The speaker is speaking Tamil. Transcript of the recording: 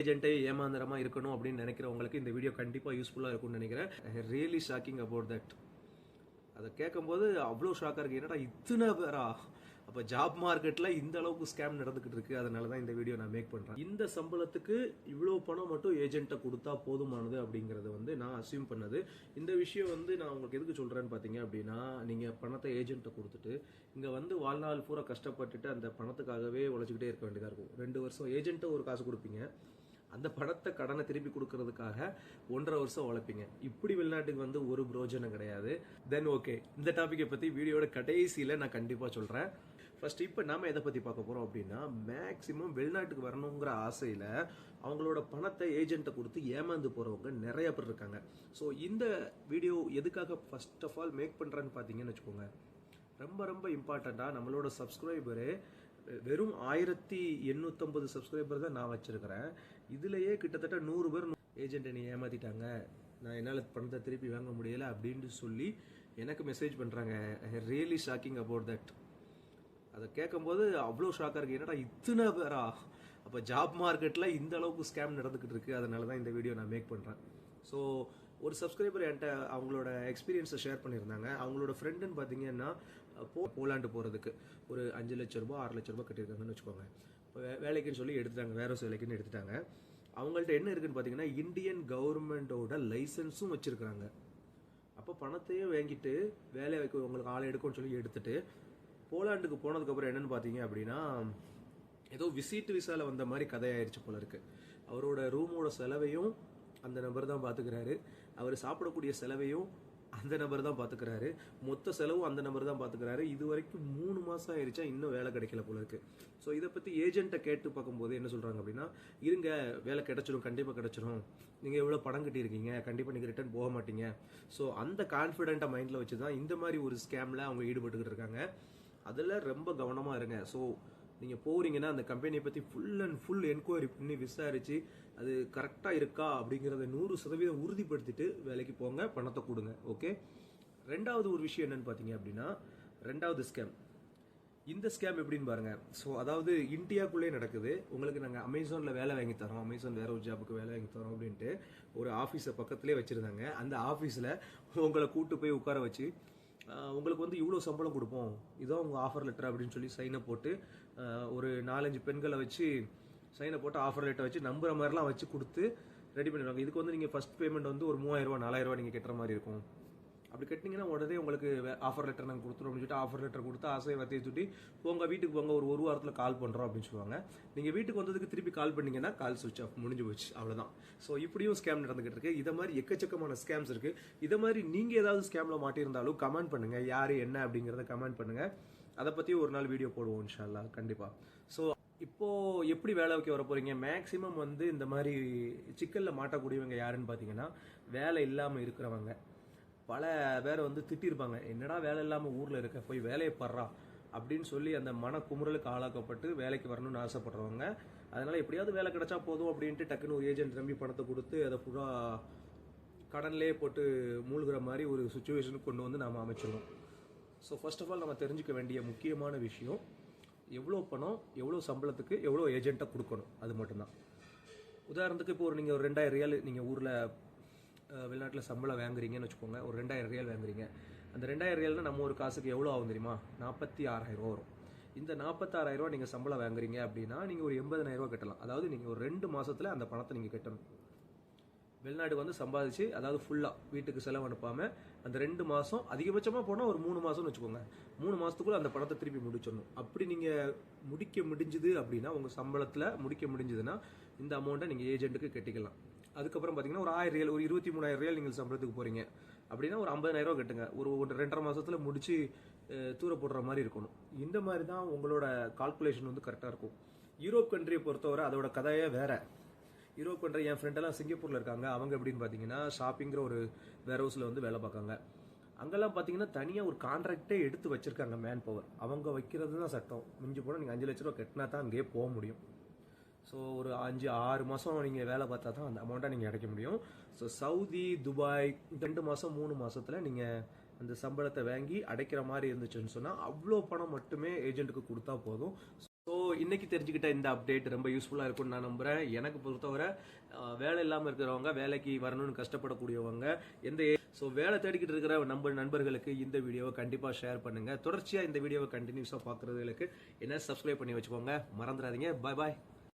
ஏஜென்ட்டே ஏமாந்தரமா இருக்கணும் அப்படின்னு நினைக்கிறவங்களுக்கு இந்த வீடியோ கண்டிப்பாக யூஸ்ஃபுல்லாக இருக்கும்னு நினைக்கிறேன். ரியலி ஷாக்கிங் அபவுட் தட் அதை கேட்கும்போது அவ்வளோ ஷாக்காக இருக்குது என்னடா இத்தனை பேரா? அப்போ ஜாப் மார்க்கெட்டில் இந்த அளவுக்கு ஸ்கேம் நடந்துக்கிட்டு இருக்கு. அதனால தான் இந்த வீடியோ நான் மேக் பண்ணுறேன் இந்த சம்பளத்துக்கு இவ்வளோ பணம் மட்டும் ஏஜென்ட்டை கொடுத்தா போதுமானது அப்படிங்கிறது வந்து நான் அசியூம் பண்ணது. இந்த விஷயம் வந்து நான் உங்களுக்கு எதுக்கு சொல்கிறேன்னு பார்த்தீங்க அப்படின்னா நீங்கள் பணத்தை ஏஜென்ட்டை கொடுத்துட்டு இங்கே வந்து வாழ்நாள் பூரா கஷ்டப்பட்டுட்டு அந்த பணத்துக்காகவே உழைச்சிக்கிட்டே இருக்க வேண்டியதாக இருக்கும். ரெண்டு வருஷம் ஏஜென்ட்டை ஒரு காசு கொடுப்பீங்க. அந்த பணத்தை கடனை திருப்பி கொடுக்கறதுக்காக ஒன்றரை வருஷம் உழைப்பீங்க. இப்படி வெளிநாட்டுக்கு வந்து ஒரு பிரோஜனம் கிடையாது. தென் ஓகே இந்த டாப்பிக்கை பற்றி வீடியோட கடைசியில் நான் கண்டிப்பாக சொல்கிறேன் ஃபர்ஸ்ட் இப்போ நாம எதை பற்றி பார்க்க போகிறோம் அப்படின்னா மேக்ஸிமம் வெளிநாட்டுக்கு வரணுங்கிற ஆசையில் அவங்களோட பணத்தை ஏஜென்ட்டை கொடுத்து ஏமாந்து போகிறவங்க நிறைய பேர் இருக்காங்க. ஸோ இந்த வீடியோ எதுக்காக ஃபர்ஸ்ட் ஆஃப் ஆல் மேக் பண்ணுறேன்னு பார்த்தீங்கன்னு வச்சுக்கோங்க. ரொம்ப ரொம்ப இம்பார்ட்டண்ட்டாக நம்மளோட சப்ஸ்கிரைபரு வெறும் ஆயிரத்தி எண்ணூற்றம்பது சப்ஸ்கிரைபர் தான் நான் வச்சிருக்கிறேன். இதுலயே கிட்டத்தட்ட நூறு பேர் ஏஜென்ட் என்னை ஏமாத்திட்டாங்க. நான் என்னால் பணத்தை திருப்பி வாங்க முடியலை அப்படின்னு சொல்லி எனக்கு மெசேஜ் பண்ணுறாங்க ரியலி ஷாக்கிங் அபவுட் தட் அதை கேட்கும்போது அவ்வளோ ஷாக்காக இருக்குது என்னடா இத்தனை பேரா? அப்போ ஜாப் மார்க்கெட்டில் இந்த அளவுக்கு ஸ்கேம் நடந்துக்கிட்டு இருக்கு. அதனால தான் இந்த வீடியோ நான் மேக் பண்ணுறேன் ஸோ ஒரு சப்ஸ்கிரைபர் என்கிட்ட அவங்களோட எக்ஸ்பீரியன்ஸை ஷேர் பண்ணியிருந்தாங்க. அவங்களோட ஃப்ரெண்டுன்னு பார்த்தீங்கன்னா போ போலாண்டு போகிறதுக்கு ஒரு அஞ்சு லட்ச ரூபா ஆறு லட்ச ரூபா கட்டியிருக்காங்கன்னு வச்சுக்கோங்க. இப்போ வேலைக்குன்னு சொல்லி எடுத்துட்டாங்க. வேற ஒரு வேலைக்குன்னு எடுத்துட்டாங்க. அவங்கள்ட்ட என்ன இருக்குன்னு பார்த்தீங்கன்னா இந்தியன் கவர்மெண்டோட லைசன்ஸும் வச்சிருக்காங்க அப்போ பணத்தையும் வாங்கிட்டு வேலை வைக்க உங்களுக்கு ஆளை எடுக்கும்னு சொல்லி எடுத்துட்டு போலாண்டுக்கு போனதுக்கப்புறம் என்னன்னு பார்த்தீங்க அப்படின்னா ஏதோ விசிட் விசாவில் வந்த மாதிரி கதையாயிருச்சு போல இருக்கு. அவரோட ரூமோட செலவையும் அந்த நபர் தான் பார்த்துக்கிறாரு அவர் சாப்பிடக்கூடிய செலவையும் அந்த நபர் தான் பார்த்துக்கிறாரு மொத்த செலவும் அந்த நபர் தான் பார்த்துக்கிறாரு இது வரைக்கும் மூணு மாசம் ஆயிடுச்சா இன்னும் வேலை கிடைக்கல போல இருக்கு. ஸோ இதை பத்தி ஏஜென்ட்டை கேட்டு பார்க்கும்போது என்ன சொல்றாங்க அப்படின்னா இருங்க வேலை கிடைச்சிடும் கண்டிப்பா கிடைச்சிடும் நீங்க எவ்வளவு படம் கட்டியிருக்கீங்க கண்டிப்பா நீங்க ரிட்டர்ன் போக மாட்டீங்க. ஸோ அந்த கான்ஃபிடென்ட்டை மைண்ட்ல வச்சு தான் இந்த மாதிரி ஒரு ஸ்கேம்ல அவங்க ஈடுபட்டுக்கிட்டு இருக்காங்க. அதில் ரொம்ப கவனமாக இருங்க. ஸோ நீங்கள் போறீங்கன்னா அந்த கம்பெனியை பற்றி ஃபுல் அண்ட் ஃபுல் என்கொயரி பண்ணி விசாரித்து அது கரெக்டாக இருக்கா அப்படிங்கிறத நூறு சதவீதம் உறுதிப்படுத்திட்டு வேலைக்கு போங்க பணத்தை கொடுங்க ஓகே ரெண்டாவது ஒரு விஷயம் என்னன்னு பார்த்தீங்க அப்படின்னா ரெண்டாவது ஸ்கேம் இந்த ஸ்கேம் எப்படின்னு பாருங்க. ஸோ அதாவது இந்தியாக்குள்ளே நடக்குது. உங்களுக்கு நாங்கள் அமேசானில் வேலை வாங்கி தரோம். அமேசான் வேற ஒரு ஜாபுக்கு வேலை வாங்கி தரோம் அப்படின்ட்டு ஒரு ஆஃபீஸை பக்கத்துலேயே வச்சுருந்தாங்க. அந்த ஆஃபீஸில் உங்களை கூட்டு போய் உட்கார வச்சு உங்களுக்கு வந்து இவ்வளோ சம்பளம் கொடுப்போம். இதோ உங்கள் ஆஃபர் லெட்டர் அப்படின்னு சொல்லி சைனை போட்டு ஒரு நாலஞ்சு பெண்களை வச்சு சைனை போட்டு ஆஃபர் லெட்டர் வச்சு நம்புற மாதிரிலாம் வச்சு கொடுத்து ரெடி பண்ணிடுவாங்க. இதுக்கு வந்து நீங்கள் ஃபஸ்ட் பேமெண்ட் வந்து ஒரு மூவாயிரம் ரூபா நாலாயிரம் ரூபா நீங்கள் கட்டுற மாதிரி இருக்கும். அப்படி கட்டினீங்கன்னா உடனே உங்களுக்கு ஆஃபர் லெட்டர் நாங்கள் கொடுத்துருவோம் அப்படின்னு சொல்லிட்டு ஆஃபர் லெட்டர் கொடுத்து ஆசையை வத்தையை சுட்டி உங்க வீட்டுக்கு போங்க ஒரு ஒரு வாரத்தில் கால் பண்ணுறோம் அப்படின்னு சொல்லுவாங்க. நீங்கள் வீட்டுக்கு வந்ததுக்கு திருப்பி கால் பண்ணீங்கன்னா கால் சுவிச் ஆஃப் முடிஞ்சு போச்சு. அவ்வளோதான் ஸோ இப்படியும் ஸ்கேம் நடந்துகிட்டு இருக்கு. இதை மாதிரி எக்கச்சக்கமான ஸ்கேம்ஸ் இருக்குது இதை மாதிரி நீங்கள் ஏதாவது ஸ்கேமில் மாட்டியிருந்தாலும் கமெண்ட் பண்ணுங்கள் யார் என்ன அப்படிங்கிறத கமெண்ட் பண்ணுங்கள் அதை பற்றி ஒரு நாள் வீடியோ போடுவோம் இன்ஷால்லா கண்டிப்பாக ஸோ இப்போ எப்படி வேலை வைக்க வர போறீங்க? மேக்சிமம் வந்து இந்த மாதிரி சிக்கலில் மாட்டக்கூடியவங்க யாருன்னு பார்த்தீங்கன்னா வேலை இல்லாமல் இருக்கிறவங்க. பல பேரை வந்து திட்டிருப்பாங்க என்னடா வேலை இல்லாமல் ஊரில் இருக்க? போய் வேலையை படுறா அப்படின்னு சொல்லி அந்த மன குமுறலுக்கு ஆளாக்கப்பட்டு வேலைக்கு வரணும்னு ஆசைப்படுறவங்க. அதனால எப்படியாவது வேலை கிடைச்சா போதும் அப்படின்ட்டு டக்குன்னு ஒரு ஏஜென்ட் நம்பி பணத்தை கொடுத்து அதை ஃபுல்லா கடன்லேயே போட்டு மூழ்கிற மாதிரி ஒரு சுச்சுவேஷனுக்கு கொண்டு வந்து நாம் அமைச்சிருவோம் ஸோ ஃபர்ஸ்ட் ஆஃப் ஆல் நம்ம தெரிஞ்சுக்க வேண்டிய முக்கியமான விஷயம் எவ்வளோ பணம் எவ்வளோ சம்பளத்துக்கு எவ்வளோ ஏஜென்ட்டை கொடுக்கணும்? அது மட்டும்தான். உதாரணத்துக்கு இப்போ ஒரு நீங்கள் ஒரு ரெண்டாயிரம் ரியால் நீங்கள் ஊரில் வெளிநாட்டில் சம்பளம் வாங்குறீங்கன்னு வச்சுக்கோங்க. ஒரு ரெண்டாயிரம் ரியால் வாங்குறீங்க. அந்த ரெண்டாயிரம் ரியால்னா நம்ம ஒரு காசுக்கு எவ்வளோ ஆகும் தெரியுமா? நாற்பத்தி ஆறாயிரம் ரூபா வரும். இந்த நாற்பத்தாறாயிரம் ரூபா நீங்கள் சம்பளம் வாங்குறீங்க அப்படின்னா நீங்கள் ஒரு எண்பதனாயிரம் ரூபா கட்டலாம். அதாவது நீங்கள் ஒரு ரெண்டு மாதத்தில் அந்த பணத்தை நீங்கள் கட்டணும். வெளிநாடு வந்து சம்பாதிச்சு அதாவது ஃபுல்லாக வீட்டுக்கு செலவு அனுப்பாமல் அந்த ரெண்டு மாதம் அதிகபட்சமாக போனால் ஒரு மூணு மாதம்னு வச்சுக்கோங்க. மூணு மாதத்துக்குள்ள அந்த பணத்தை திருப்பி முடிச்சிடணும். அப்படி நீங்கள் முடிக்க முடிஞ்சுது அப்படின்னா உங்கள் சம்பளத்தில் முடிக்க முடிஞ்சதுன்னா இந்த அமௌண்ட்டை நீங்கள் ஏஜென்ட்டுக்கு கட்டிக்கலாம். அதுக்கப்புறம் பார்த்தீங்கன்னா ஒரு ஆயிரம் ரியல் ஒரு இருபத்தி மூணாயிரம் ரியல் நீங்கள் சம்பளத்துக்கு போகிறீங்க அப்படின்னா ஒரு ஐம்பதாயிரம் ரூபா கட்டுங்க. ஒரு ஒரு ரெண்டரை மாதத்தில் முடித்து தூர போடுற மாதிரி இருக்கணும். இந்த மாதிரி தான் உங்களோட கால்குலேஷன் வந்து கரெக்டாக இருக்கும். யூரோப் கண்ட்ரியை பொறுத்தவரை அதோட கதையே வேறு. யூரோப் கண்ட்ரி என் ஃப்ரெண்டெல்லாம் சிங்கப்பூரில் இருக்காங்க. அவங்க எப்படின்னு பார்த்தீங்கன்னா ஷாப்பிங்கிற ஒரு வேர் ஹவுஸில் வந்து வேலை பார்க்காங்க. அங்கெல்லாம் பார்த்தீங்கன்னா தனியாக ஒரு கான்ட்ராக்டே எடுத்து வச்சிருக்காங்க மேன் பவர் அவங்க வைக்கிறது தான் சட்டம். மிஞ்சி போனால் நீங்கள் அஞ்சு லட்ச ரூபா கட்டினா தான் அங்கேயே போக முடியும். ஸோ ஒரு அஞ்சு ஆறு மாதம் நீங்கள் வேலை பார்த்தா தான் அந்த அமௌண்ட்டை நீங்கள் அடைக்க முடியும். ஸோ சவுதி துபாய் ரெண்டு மாதம் மூணு மாதத்தில் நீங்கள் அந்த சம்பளத்தை வாங்கி அடைக்கிற மாதிரி இருந்துச்சுன்னு சொன்னால் அவ்வளோ பணம் மட்டுமே ஏஜென்ட்டுக்கு கொடுத்தா போதும். ஸோ இன்னைக்கு தெரிஞ்சுக்கிட்ட இந்த அப்டேட் ரொம்ப யூஸ்ஃபுல்லாக இருக்கும்னு நான் நம்புறேன். எனக்கு பொறுத்தவரை வேலை இல்லாமல் இருக்கிறவங்க வேலைக்கு வரணும்னு கஷ்டப்படக்கூடியவங்க எந்த ஸோ வேலை தேடிக்கிட்டு இருக்கிற நம்ம நண்பர்களுக்கு இந்த வீடியோவை கண்டிப்பாக ஷேர் பண்ணுங்கள் தொடர்ச்சியாக இந்த வீடியோவை கண்டினியூஸாக பார்க்குறதுகளுக்கு என்ன சப்ஸ்கிரைப் பண்ணி வச்சுக்கோங்க மறந்துடாதீங்க. பாய் பாய்